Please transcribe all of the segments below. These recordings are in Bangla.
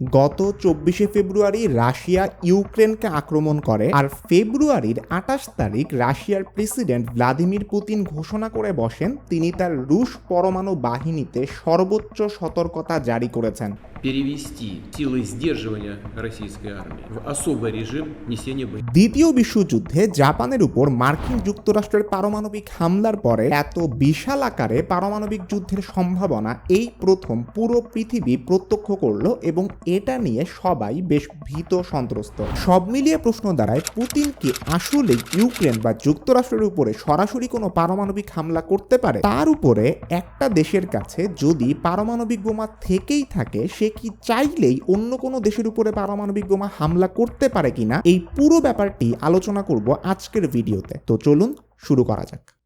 গত চব্বিশে ফেব্রুয়ারি রাশিয়া ইউক্রেনকে আক্রমণ করে আর ফেব্রুয়ারির আঠাশ তারিখ রাশিয়ার প্রেসিডেন্ট ভ্লাদিমির পুতিন ঘোষণা করে বসেন তিনি তার রুশ পরমাণু বাহিনীতে সর্বোচ্চ সতর্কতা জারি করেছেন। দ্বিতীয় বিশ্বযুদ্ধে জাপানের উপর মার্কিন যুক্তরাষ্ট্রের পারমাণবিক হামলার পরে এত বিশাল আকারে পারমাণবিক যুদ্ধের সম্ভাবনা এই প্রথম পুরো পৃথিবী প্রত্যক্ষ করল এবং এটা নিয়ে সবাই বেশ ভীত সন্ত্রস্ত। সব মিলিয়ে প্রশ্ন দাঁড়ায়, পুতিন কি আসলে ইউক্রেন বা যুক্তরাষ্ট্রের উপরে সরাসরি কোনো পারমাণবিক হামলা করতে পারে? তার উপরে একটা দেশের কাছে যদি পারমাণবিক বোমা থেকেই থাকে, সে কি চাইলেই অন্য কোনো দেশের উপরে পারমাণবিক বোমা হামলা করতে পারে কিনা? এই পুরো ব্যাপারটি আলোচনা করব আজকের ভিডিওতে। তো চলুন শুরু করা যাক।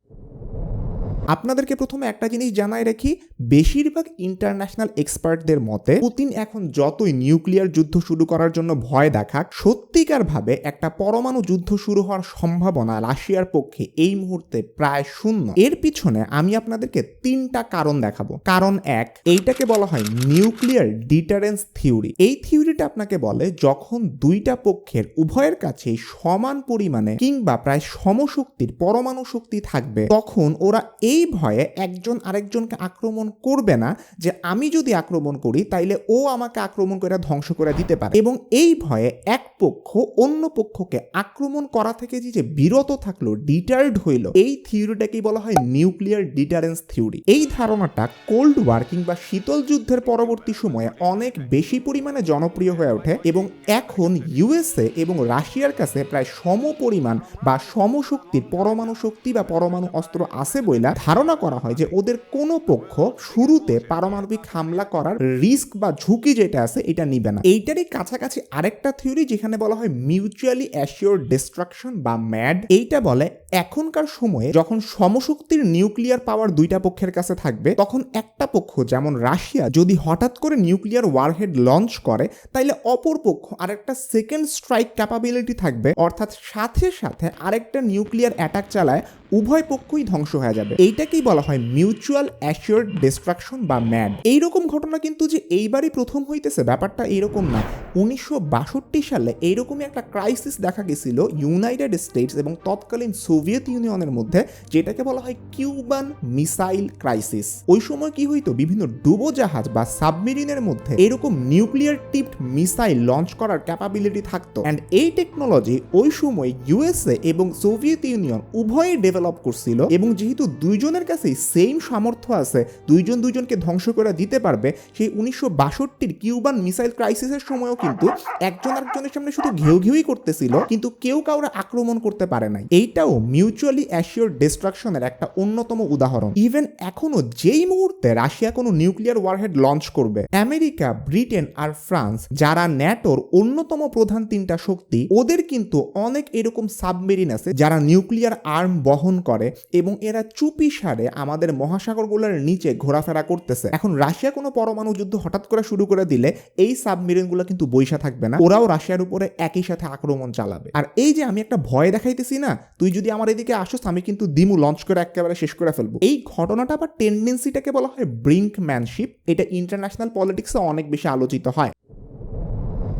আপনাদেরকে প্রথমে একটা জিনিস জানাই রাখি, বেশিরভাগ ইন্টারন্যাশনাল এক্সপার্টদের মতে পুতিন এখন যতই নিউক্লিয়ার যুদ্ধ শুরু করার জন্য ভয় দেখাক সত্যিকার ভাবে একটা পরমাণু যুদ্ধ শুরু হওয়ার সম্ভাবনা রাশিয়ার পক্ষে এই মুহূর্তে প্রায় শূন্য। এর পিছনে আমি আপনাদেরকে তিনটা কারণ দেখাবো। কারণ এক, এইটাকে বলা হয় নিউক্লিয়ার ডিটারেন্স থিওরি এই থিওরিটা আপনাকে বলে যখন দুইটা পক্ষের উভয়ের কাছে সমান পরিমাণে কিংবা প্রায় সমশক্তির, পরমাণু শক্তি থাকবে, তখন ওরা এই ভয়ে একজন আরেকজনকে আক্রমণ করবে না যে আমি যদি আক্রমণ করি, তাইলে ও আমাকে আক্রমণ করে ধ্বংস করে দিতে পারে। এবং এই ভয়ে এক পক্ষ অন্য পক্ষকে আক্রমণ করা থেকে যে বিরত থাকল, ডিটার্ড হইল, এই থিওরিটাকেই বলা হয়? Nuclear deterrence theory. এই ধারণাটা কোল্ড ওয়ার কিংবা শীতল যুদ্ধের পরবর্তী সময়ে অনেক বেশি পরিমাণে জনপ্রিয় হয়ে ওঠে এবং এখন ইউএসএ এবং রাশিয়ার কাছে প্রায় সম পরিমাণ বা সমশক্তির পরমাণু শক্তি বা পরমাণু অস্ত্র আছে বইলা ধারণা করা হয় যে ওদের কোনো পক্ষ শুরুতে পারমাণবিক হামলা করার রিস্ক বা ঝুঁকি যেটা আছে, এটা নিবে না। এইটারই কাছাকাছি আরেকটা থিওরি যেখানে বলা হয় মিউচুয়ালি অ্যাসিওর ডিস্ট্রাকশন বা ম্যাড। এইটা বলে এখনকার সময়ে যখন সমশক্তির নিউক্লিয়ার পাওয়ার দুইটা পক্ষের কাছে থাকবে, তখন একটা পক্ষ যেমন রাশিয়া যদি হঠাৎ করে নিউক্লিয়ার ওয়ারহেড লঞ্চ করে, তাইলে অপর পক্ষ আরেকটা সেকেন্ড স্ট্রাইক ক্যাপাবিলিটি থাকবে, অর্থাৎ সাথে সাথে আরেকটা নিউক্লিয়ার অ্যাটাক চালায় উভয় পক্ষই ধ্বংস হয়ে যাবে। এইটাকেই বলা হয় মিউচুয়াল অ্যাসিওর ডিস্ট্রাকশন বা ম্যাড এইরকম ঘটনা কিন্তু যে এইবারই প্রথম হইতেছে, ব্যাপারটা এইরকম না। উনিশশো বাষট্টি সালে এইরকমই একটা ক্রাইসিস দেখা গেছিল ইউনাইটেড স্টেটস এবং তৎকালীন সোভিয়েত ইউনিয়নের মধ্যে, যেটাকে বলা হয় কিউবান মিসাইল ক্রাইসিস ওই সময় কি হইতো? বিভিন্ন ডুবোজাহাজ বা সাবমেরিনের মধ্যে এরকম নিউক্লিয়ার টিপড মিসাইল লঞ্চ করার ক্যাপাবিলিটি থাকতো। অ্যান্ড এই টেকনোলজি ওই সময় ইউএসএ এবং সোভিয়েত ইউনিয়ন উভয়ই ডেভেলপ করছিল এবং যেহেতু দুইজনের কাছেই সেম সামর্থ্য আছে দুইজন দুইজনকে ধ্বংস করে দিতে পারবে সেই উনিশশো বাষট্টির কিউবান মিসাইল ক্রাইসিসের সময়ও কিন্তু একজন আরেকজনের সামনে শুধু ঘেউ ঘেউই করতেছিল কিন্তু কেউ কাউরে আক্রমণ করতে পারে নাই এইটাও মিউচুয়ালি অ্যাসিওর ডিস্ট্রাকশনের একটা অন্যতম উদাহরণ ইভেন এখনও যেই মুহূর্তে রাশিয়া কোনো নিউক্লিয়ার ওয়ারহেড লঞ্চ করবে আমেরিকা ব্রিটেন আর ফ্রান্স যারা ন্যাটোর অন্যতম প্রধান তিনটা শক্তি ওদের কিন্তু অনেক এরকম সাবমেরিন আছে যারা নিউক্লিয়ার আর্ম বহন করে এবং এরা চুপি সারে আমাদের মহাসাগরগুলোর নিচে ঘোরাফেরা করতেছে। এখন রাশিয়া কোনো পরমাণু যুদ্ধ হঠাৎ করে শুরু করে দিলে এই সাবমেরিনগুলো কিন্তু বৈশা থাকবে না। ওরাও রাশিয়ার উপরে একই সাথে আক্রমণ চালাবে। আর এই যে আমি একটা ভয় দেখাইতেছি না, তুই যদি আমার এদিকে আসোস, আমি কিন্তু দিমু লঞ্চ করে একেবারে শেষ করে ফেলব। এই ঘটনাটা বা টেন্ডেন্সিটাকে বলা হয় ব্রিঙ্ক ম্যানশিপ এটা ইন্টারন্যাশনাল পলিটিক্সে অনেক বেশি আলোচিত হয়।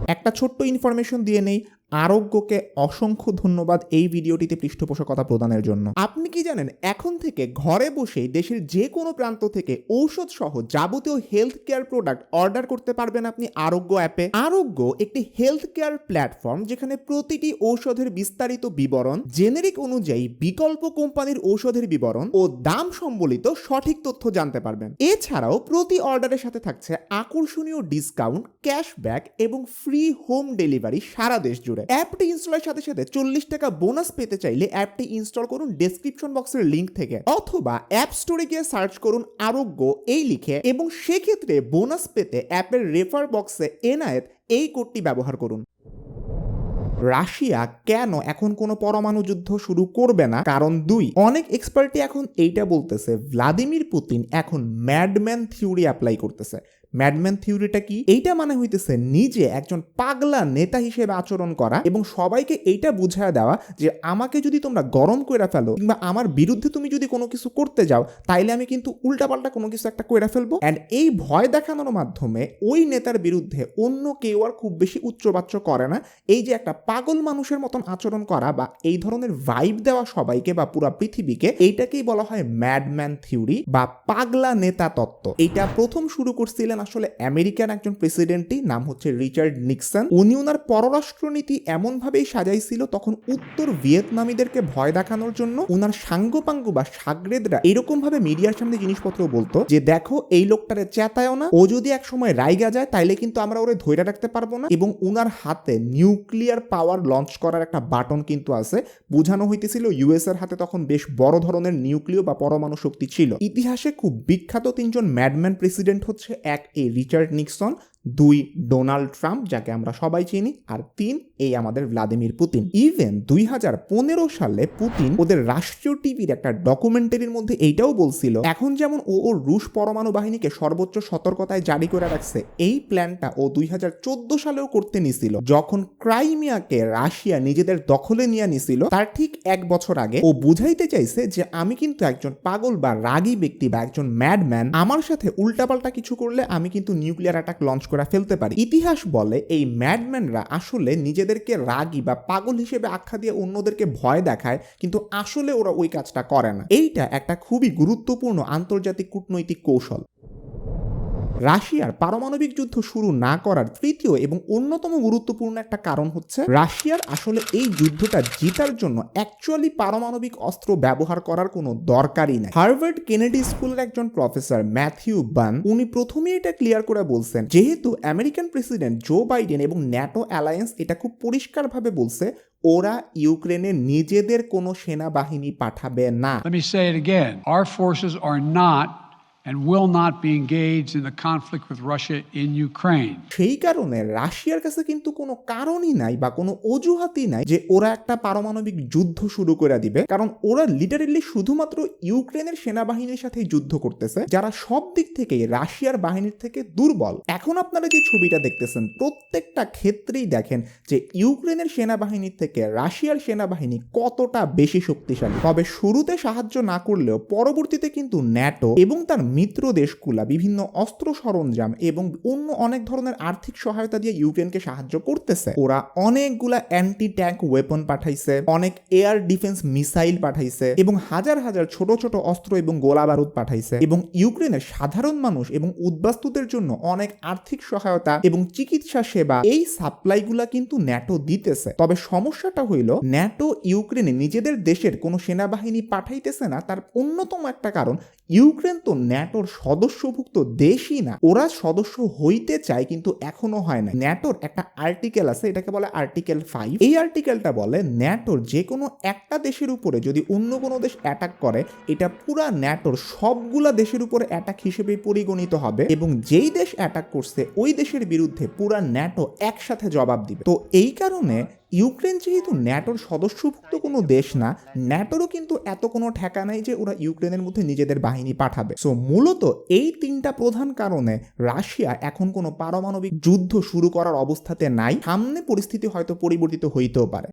একটা ছোট্ট ইনফরমেশন দিয়ে নেই আরোগ্যকে অসংখ্য ধন্যবাদ এই ভিডিওটিতে পৃষ্ঠপোষকতা প্রদানের জন্য। আপনি কি জানেন, এখন থেকে ঘরে বসেই দেশের যে কোনো প্রান্ত থেকে ঔষধ সহ যাবতীয় হেলথ কেয়ার প্রোডাক্ট অর্ডার করতে পারবেন আপনি আরোগ্য অ্যাপে আরোগ্য একটি হেলথ কেয়ার প্ল্যাটফর্ম যেখানে প্রতিটি ঔষধের বিস্তারিত বিবরণ জেনেরিক অনুযায়ী বিকল্প কোম্পানির ঔষধের বিবরণ ও দাম সম্বলিত সঠিক তথ্য জানতে পারবেন। এছাড়াও প্রতি অর্ডারের সাথে থাকছে আকর্ষণীয় ডিসকাউন্ট ক্যাশব্যাক এবং ফ্রি হোম ডেলিভারি সারা দেশ জুড়ে। অ্যাপটি ইনস্টলের সাথে সাথে চল্লিশ টাকা বোনাস পেতে চাইলে অ্যাপটি ইনস্টল করুন ডেসক্রিপশন বক্সের লিঙ্ক থেকে। অথবা অ্যাপ স্টোরে গিয়ে সার্চ করুন আরোগ্য, এই লিখে এবং সেক্ষেত্রে বোনাস পেতে অ্যাপের রেফার বক্সে এনায়েত এই কোডটি ব্যবহার করুন। রাশিয়া কেন এখন কোনো পরমাণু যুদ্ধ শুরু করবে না? কারণ দুই, অনেক এক্সপার্টই এখন এইটা বলতেছে, ভ্লাদিমির পুতিন এখন ম্যাডম্যান থিওরি অ্যাপ্লাই করতেছে। ম্যাডম্যান থিওরিটা কি? এইটা মানে হইতেছে নিজে একজন পাগলা নেতা হিসেবে আচরণ করা এবং সবাইকে এইটা বুঝায় দেওয়া যে আমাকে যদি তোমরা গরম করে ফেলো কিংবা আমার বিরুদ্ধে তুমি যদি কোনো কিছু করতে যাও, তাইলে আমি কিন্তু উল্টাপাল্টা কোনো কিছু একটা করে ফেলব। অ্যান্ড এই ভয় দেখানোর মাধ্যমে ওই নেতার বিরুদ্ধে অন্য কেউ আর খুব বেশি উচ্চবাচ্য করে না। এই যে একটা পাগল মানুষের মতন আচরণ করা বা এই ধরনের ভাইব দেওয়া সবাইকে বা পুরা পৃথিবীকে, এইটাকেই বলা হয় ম্যাডম্যান থিওরি বা পাগলা নেতা তত্ত্ব। এইটা প্রথম শুরু করছিলেন আসলে আমেরিকান একজন প্রেসিডেন্টই, নাম হচ্ছে রিচার্ড নিক্সন। উনি ওনার পররাষ্ট্রনীতি এমনভাবেই সাজাইছিল, তখন উত্তর ভিয়েতনামীদেরকে ভয় দেখানোর জন্য ওনার সাঙ্গপাঙ্গ বা সাগরেদরা এরকম ভাবে মিডিয়ার সামনে জিনিসপত্র বলতো যে, দেখো, এই লোকটারে চেতায়ও না, ও যদি এক সময় রাইগা যায়, তাইলে কিন্তু আমরা ওরে ধৈর্য রাখতে পারব না। এবং উনার হাতে নিউক্লিয়ার পাওয়ার লঞ্চ করার একটা বাটন কিন্তু আছে। বোঝানো হইতেছিল ইউএস এর হাতে তখন বেশ বড় ধরনের নিউক্লিয় বা পরমাণু শক্তি ছিল। ইতিহাসে খুব বিখ্যাত তিনজন ম্যাডম্যান প্রেসিডেন্ট হচ্ছে এক এই রিচার্ড নিক্সন দুই, ডোনাল্ড ট্রাম্প, যাকে আমরা সবাই চিনি, আর তিন, এই আমাদের ভ্লাদিমির পুতিন। ইভেন দুই হাজার পনেরো সালে পুতিন ওদের রাষ্ট্রীয় টিভির একটা ডকুমেন্টারির মধ্যে এইটাও বলছিল, এখন যেমন ও ওর রুশ পরমাণু বাহিনীকে সর্বোচ্চ সতর্কতায় জারি করে রাখছে, এই প্ল্যানটা ও দুই হাজার চোদ্দ সালেও করতে নিছিল। যখন ক্রাইমিয়াকে রাশিয়া নিজেদের দখলে নিয়ে নিছিল তার ঠিক এক বছর আগে ও বুঝাইতে চাইছে যে আমি কিন্তু একজন পাগল বা রাগী ব্যক্তি বা একজন ম্যাডম্যান আমার সাথে উল্টাপাল্টা কিছু করলে আমি কিন্তু নিউক্লিয়ার অ্যাটাক লঞ্চ করে ফেলতে পারি। ইতিহাস বলে এই ম্যাডম্যানরা আসলে নিজেদেরকে রাগী বা পাগল হিসেবে আখ্যা দিয়ে অন্যদেরকে ভয় দেখায়, কিন্তু আসলে ওরা ওই কাজটা করে না। এইটা একটা খুবই গুরুত্বপূর্ণ আন্তর্জাতিক কূটনৈতিক কৌশল। রাশিয়ার পারমাণবিক যুদ্ধ শুরু না করার তৃতীয় এবং অন্যতম গুরুত্বপূর্ণ একটা কারণ হচ্ছে রাশিয়ার আসলে এই যুদ্ধটা জিতার জন্য অ্যাকচুয়ালি পারমাণবিক অস্ত্র ব্যবহার করার কোনো দরকারই নাই। হার্ভার্ড কেনেডি স্কুলের একজন প্রফেসর ম্যাথিউ বান উনি প্রথমেই এটা ক্লিয়ার করে বলছেন, যেহেতু আমেরিকান প্রেসিডেন্ট জো বাইডেন এবং ন্যাটো অ্যালায়েন্স এটা খুব পরিষ্কারভাবে বলছে, ওরা ইউক্রেনে নিজেদের কোনো সেনাবাহিনী পাঠাবে না। And will not be engaged in the conflict with Russia in Ukraine. সেই কারণে রাশিয়ার কাছে কিন্তু কোনো কারণই নাই বা কোনো অজুহাতই নাই যে ওরা একটা পারমাণবিক যুদ্ধ শুরু করে দিবে। কারণ ওরা লিটারেলি শুধুমাত্র ইউক্রেনের সেনাবাহিনীর সাথে যুদ্ধ করতেছে, যারা সব দিক থেকে রাশিয়ার বাহিনীর থেকে দুর্বল। এখন আপনারা যে ছবিটা দেখতেছেন, প্রত্যেকটা ক্ষেত্রেই দেখেন যে ইউক্রেনের সেনাবাহিনীর থেকে রাশিয়ার সেনাবাহিনী কতটা বেশি শক্তিশালী। তবে শুরুতে সাহায্য না করলেও পরবর্তীতে কিন্তু ন্যাটো এবং তার মিত্র দেশগুলা বিভিন্ন অস্ত্র সরঞ্জাম এবং অন্য অনেক ধরনের আর্থিক সহায়তা দিয়ে ইউক্রেনকে সাহায্য করতেছে। ওরা অনেকগুলা অ্যান্টি ট্যাঙ্ক ওয়েপন পাঠাইছে, অনেক এয়ার ডিফেন্স মিসাইল পাঠাইছে এবং হাজার হাজার ছোট ছোট অস্ত্র এবং গোলা বারুদ পাঠাইছে এবং ইউক্রেনের সাধারণ মানুষ এবং উদ্বাস্তুদের জন্য অনেক আর্থিক সহায়তা এবং চিকিৎসা সেবা এই সাপ্লাইগুলা কিন্তু ন্যাটো দিতেছে। তবে সমস্যাটা হইল ন্যাটো ইউক্রেনে নিজেদের দেশের কোনো সেনাবাহিনী পাঠাইতেছে না, তার অন্যতম একটা কারণ, ইউক্রেন তো ন্যাটোর সদস্যভুক্ত দেশই না। ওরা সদস্য হইতে চায়, কিন্তু এখনও হয় না ন্যাটোর একটা আর্টিকেল আছে, এটাকে বলে আর্টিকেল ফাইভ এই আর্টিকেলটা বলে, ন্যাটোর যে কোনো একটা দেশের উপরে যদি অন্য কোনো দেশ অ্যাটাক করে, এটা পুরা ন্যাটোর সবগুলা দেশের উপরে অ্যাটাক হিসেবে পরিগণিত হবে এবং যেই দেশ অ্যাটাক করছে, ওই দেশের বিরুদ্ধে পুরা ন্যাটো একসাথে জবাব দিবে। তো এই কারণে ইউক্রেন যেহেতু ন্যাটোর সদস্যভুক্ত কোনো দেশ না, ন্যাটোরও কিন্তু এত কোনো ঠেকা নাই যে ওরা ইউক্রেনের মধ্যে নিজেদের বাহিনী পাঠাবে। সো মূলত এই তিনটা প্রধান কারণে রাশিয়া এখন কোনো পারমাণবিক যুদ্ধ শুরু করার অবস্থাতে নাই। সামনে পরিস্থিতি হয়তো পরিবর্তিত হইতেও পারে।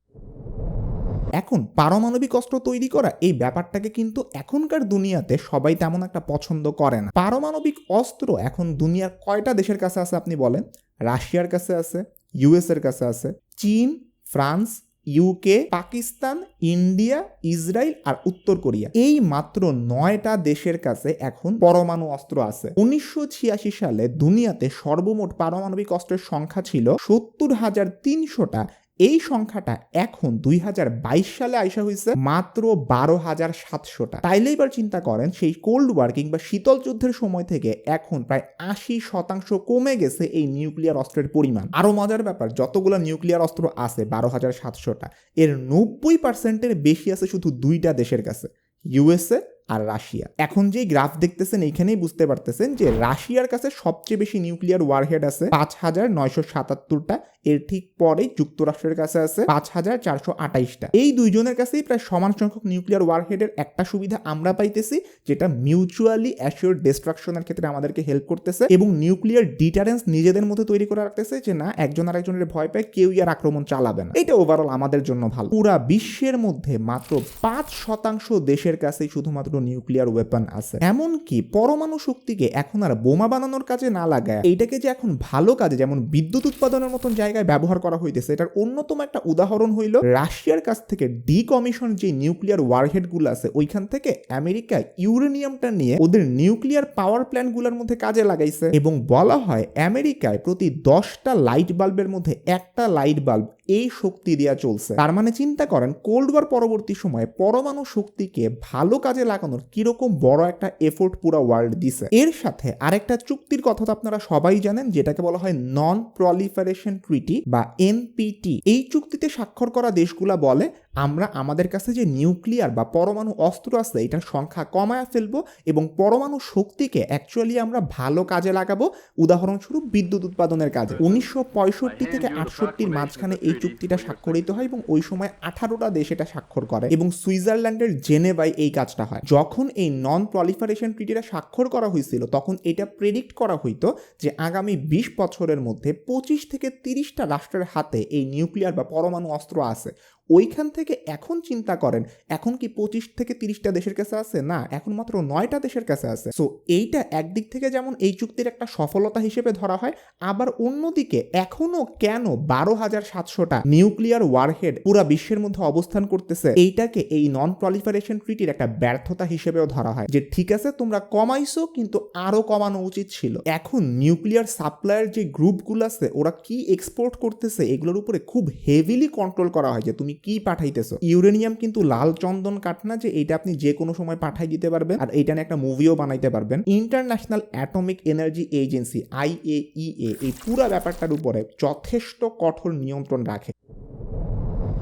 এখন পারমাণবিক অস্ত্র তৈরি করা এই ব্যাপারটাকে কিন্তু এখনকার দুনিয়াতে সবাই তেমন একটা পছন্দ করে না। পারমাণবিক অস্ত্র এখন দুনিয়ার কয়টা দেশের কাছে আছে আপনি বলেন? রাশিয়ার কাছে আছে ইউএস এর কাছে আছে, চীন France UK Pakistan, India Israel আর উত্তর কোরিয়া। এই মাত্র নয়টা দেশের কাছে এখন পরমাণু অস্ত্র আছে। উনিশশো ছিয়াশি সালে দুনিয়াতে সর্বমোট পারমাণবিক অস্ত্রের সংখ্যা ছিল সত্তর হাজার তিনশোটা এই সংখ্যাটা এখন দুই হাজার বাইশ সালে আইসা হয়েছে মাত্র বারো হাজার সাতশোটা। তাইলে এবার চিন্তা করেন, সেই কোল্ড ওয়ার কিংবা শীতল যুদ্ধের সময় থেকে এখন প্রায় আশি শতাংশ কমে গেছে এই নিউক্লিয়ার অস্ত্রের পরিমাণ। আরও মজার ব্যাপার, যতগুলো নিউক্লিয়ার অস্ত্র আছে বারো হাজার সাতশোটা, এর নব্বই পার্সেন্টের বেশি আছে শুধু দুইটা দেশের কাছে ইউএসএ আর রাশিয়া। এখন যেই গ্রাফ দেখতেছেন, এইখানেই বুঝতে পারতেছেন যে রাশিয়ার কাছে সবচেয়ে বেশি নিউক্লিয়ার ওয়ারহেড আছে পাঁচ হাজার নয়শো সাতাত্তরটা। এর ঠিক পরে যুক্তরাষ্ট্রের কাছে আছে পাঁচ হাজার চারশো আঠাইশটা। এই দুইজনের কাছেই প্রায় সমান সংখ্যক নিউক্লিয়ার ওয়ারহেডের একটা সুবিধা আমরা পাইতেছি, যেটা মিউচুয়ালি অ্যাসিওর ডিস্ট্রাকশনের ক্ষেত্রে আমাদেরকে হেল্প করতেছে এবং নিউক্লিয়ার ডিটারেন্স নিজেদের মধ্যে তৈরি করে রাখতেছে যে না, একজন আরেকজনের ভয় পায়, কেউই আর আক্রমণ চালাবে না। এটা ওভারঅল আমাদের জন্য ভালো। পুরা বিশ্বের মধ্যে মাত্র পাঁচ শতাংশ দেশের কাছেই শুধুমাত্র নিউক্লিয়ার ওয়েপন আছে। এমনকি পরমাণু শক্তিকে এখন আর বোমা বানানোর কাজে না লাগায়। এইটাকে যে এখন ভালো কাজে, যেমন বিদ্যুৎ উৎপাদনের মতন জায়গায় ব্যবহার করা হইতেছে, এটার অন্যতম একটা উদাহরণ হইল রাশিয়ার কাছ থেকে ডিকমিশন যে নিউক্লিয়ার ওয়ারহেডগুলো আছে, ওইখান থেকে আমেরিকা ইউরেনিয়ামটা নিয়ে ওদের নিউক্লিয়ার পাওয়ার প্ল্যান্টগুলোর মধ্যে কাজে লাগাইছে। এবং বলা হয়, আমেরিকায় প্রতি দশটা লাইট বাল্বের মধ্যে একটা লাইট বাল্ব এই শক্তি দেওয়া চলছে। তার মানে চিন্তা করেন কোল্ড ওয়ার পরবর্তী সময়ে পরমাণু শক্তিকে ভালো কাজে লাগানোর কীরকম বড় একটা এফোর্ট পুরো ওয়ার্ল্ড দিছে। এর সাথে আরেকটা চুক্তির কথা তো আপনারা সবাই জানেন, যেটাকে বলা হয় নন প্রলিফারেশন ট্রিটি বা এনপিটি এই চুক্তিতে স্বাক্ষর করা দেশগুলা বলে আমরা আমাদের কাছে যে নিউক্লিয়ার বা পরমাণু অস্ত্র আছে এটার সংখ্যা কমায় ফেলব এবং পরমাণু শক্তিকে অ্যাকচুয়ালি আমরা ভালো কাজে লাগাবো। উদাহরণস্বরূপ বিদ্যুৎ উৎপাদনের কাজে। উনিশশো পঁয়ষট্টি থেকে আটষট্টির মাঝখানে এই চুক্তিটা স্বাক্ষরিত হয় এবং ওই সময় আঠারোটা দেশ এটা স্বাক্ষর করে এবং সুইজারল্যান্ডের জেনেভায় এই কাজটা হয়। যখন এই নন প্রলিফারেশন ট্রিটিটা স্বাক্ষর করা হয়েছিল তখন এটা প্রেডিক্ট করা হইতো যে আগামী বিশ বছরের মধ্যে পঁচিশ থেকে তিরিশটা রাষ্ট্রের হাতে এই নিউক্লিয়ার বা পরমাণু অস্ত্র আছে। ওইখান থেকে এখন চিন্তা করেন, এখন কি পঁচিশ থেকে তিরিশটা দেশের কাছে আছে? না, এখন মাত্র নয়টা দেশের কাছে আছে। সো এইটা একদিক থেকে যেমন এই চুক্তির একটা সফলতা হিসেবে ধরা হয়, আবার অন্যদিকে এখনও কেন বারো হাজার সাতশোটা নিউক্লিয়ার ওয়ারহেড পুরা বিশ্বের মধ্যে অবস্থান করতেছে, এইটাকে এই নন প্রলিফারেশন ট্রিটির একটা ব্যর্থতা হিসেবেও ধরা হয়। যে ঠিক আছে, তোমরা কমাইছো, কিন্তু আরও কমানো উচিত ছিল। এখন নিউক্লিয়ার সাপ্লায়ার যে গ্রুপগুলো আছে, ওরা কি এক্সপোর্ট করতেছে, এগুলোর উপরে খুব হেভিলি কন্ট্রোল করা হয় যে তুমি কি পাঠাইতেছো ইউরেনিয়াম কিন্তু লাল চন্দন কাঠ না যে এটা আপনি যে কোনো সময় পাঠাই দিতে পারবেন, আর এটা নিয়ে একটা মুভিও বানাইতে পারবেন। International Atomic Energy Agency IAEA এই পুরো ব্যাপারটার উপরে যথেষ্ট কঠোর নিয়ন্ত্রণ রাখে।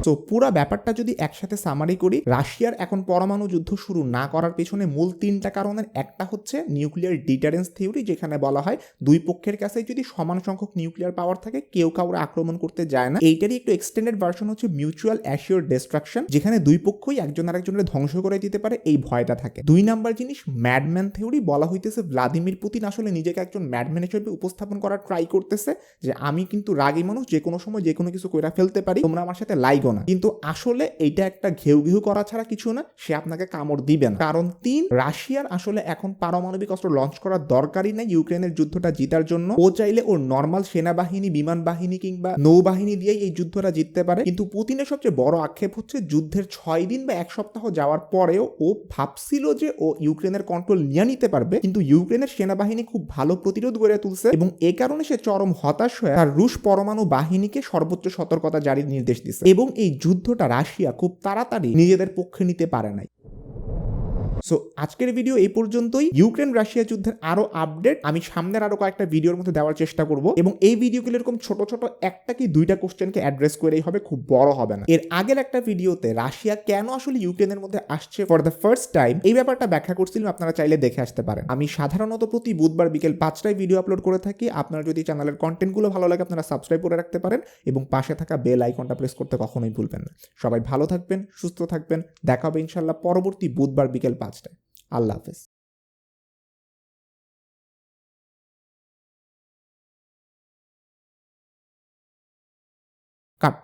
তো পুরো ব্যাপারটা যদি একসাথে সামারি করি, রাশিয়ার এখন পরমাণু যুদ্ধ শুরু না করার পেছনে মূল তিনটা কারণের একটা হচ্ছে নিউক্লিয়ার ডিটারেন্স থিওরি যেখানে বলা হয় দুই পক্ষের কাছে যদি সমান সংখ্যক নিউক্লিয়ার পাওয়ার থাকে, কেউ কাউরে আক্রমণ করতে যায় না। এইটারই একটু এক্সটেন্ডেড ভার্সন হচ্ছে মিউচুয়াল অ্যাসিওর ডিস্ট্রাকশন যেখানে দুই পক্ষই একজন আরেকজনের ধ্বংস করে দিতে পারে, এই ভয়টা থাকে। দুই নাম্বার জিনিস ম্যাডম্যান থিওরি বলা হইতেছে ভ্লাদিমির পুতিন আসলে নিজেকে একজন ম্যাডম্যান হিসেবে উপস্থাপন করার ট্রাই করতেছে, যে আমি কিন্তু রাগী মানুষ যে কোনো সময় যে কোনো কিছু কইরা ফেলতে পারি, তোমরা আমার সাথে লাইগো না। কিন্তু আসলে এইটা একটা ঘেউ ঘেউ করা ছাড়া কিছু না, সে আপনাকে কামড় দিবে না। কারণ তিন, রাশিয়ার আসলে এখন পারমাণবিক অস্ত্র লঞ্চ করার দরকারই নাই ইউক্রেনের যুদ্ধটা জিতার জন্য। ও চাইলে ওর নর্মাল সেনাবাহিনী, বিমান বাহিনী কিংবা নৌবাহিনী দিয়েই এই যুদ্ধটা জিততে পারে। কিন্তু পুতিনের সবচেয়ে বড় আক্ষেপ হচ্ছে যুদ্ধের ছয় দিন বা এক সপ্তাহ যাওয়ার পরেও ও ভাবছিল যে ও ইউক্রেনের কন্ট্রোল নিয়ে নিতে পারবে। কিন্তু ইউক্রেনের সেনাবাহিনী খুব ভালো প্রতিরোধ গড়ে তুলছে এবং এ কারণে সে চরম হতাশ হয়ে তার রুশ পরমাণু বাহিনীকে সর্বোচ্চ সতর্কতা জারির নির্দেশ দিচ্ছে এবং এই যুদ্ধটা রাশিয়া খুব তাড়াতাড়ি নিজেদের পক্ষে নিতে পারে নাই। সো আজকের ভিডিও এই পর্যন্তই। ইউক্রেন রাশিয়া যুদ্ধের আরও আপডেট আমি সামনের আরও কয়েকটা ভিডিওর মধ্যে দেওয়ার চেষ্টা করব। এবং এই ভিডিওগুলো এরকম ছোট ছোট একটা কি দুইটা কোশ্চেনকে অ্যাড্রেস করেই হবে, খুব বড় হবে না। এর আগের একটা ভিডিওতে রাশিয়া কেন আসলে ইউক্রেনের মধ্যে আসছে ফর দ্য ফার্স্ট টাইম এই ব্যাপারটা ব্যাখ্যা করছিলাম, আপনারা চাইলে দেখে আসতে পারেন। আমি সাধারণত প্রতি বুধবার বিকেল পাঁচটায় ভিডিও আপলোড করে থাকি। আপনার যদি চ্যানেলের কন্টেন্টগুলো ভালো লাগে, আপনারা সাবস্ক্রাইব করে রাখতে পারেন। এবং পাশে থাকা বেল আইকনটা প্রেস করতে কখনোই ভুলবেন না। সবাই ভালো থাকবেন, সুস্থ থাকবেন। দেখা হবে ইনশাল্লাহ পরবর্তী বুধবার বিকেল পাঁচটায় আল্লাহ হাফেজ কাট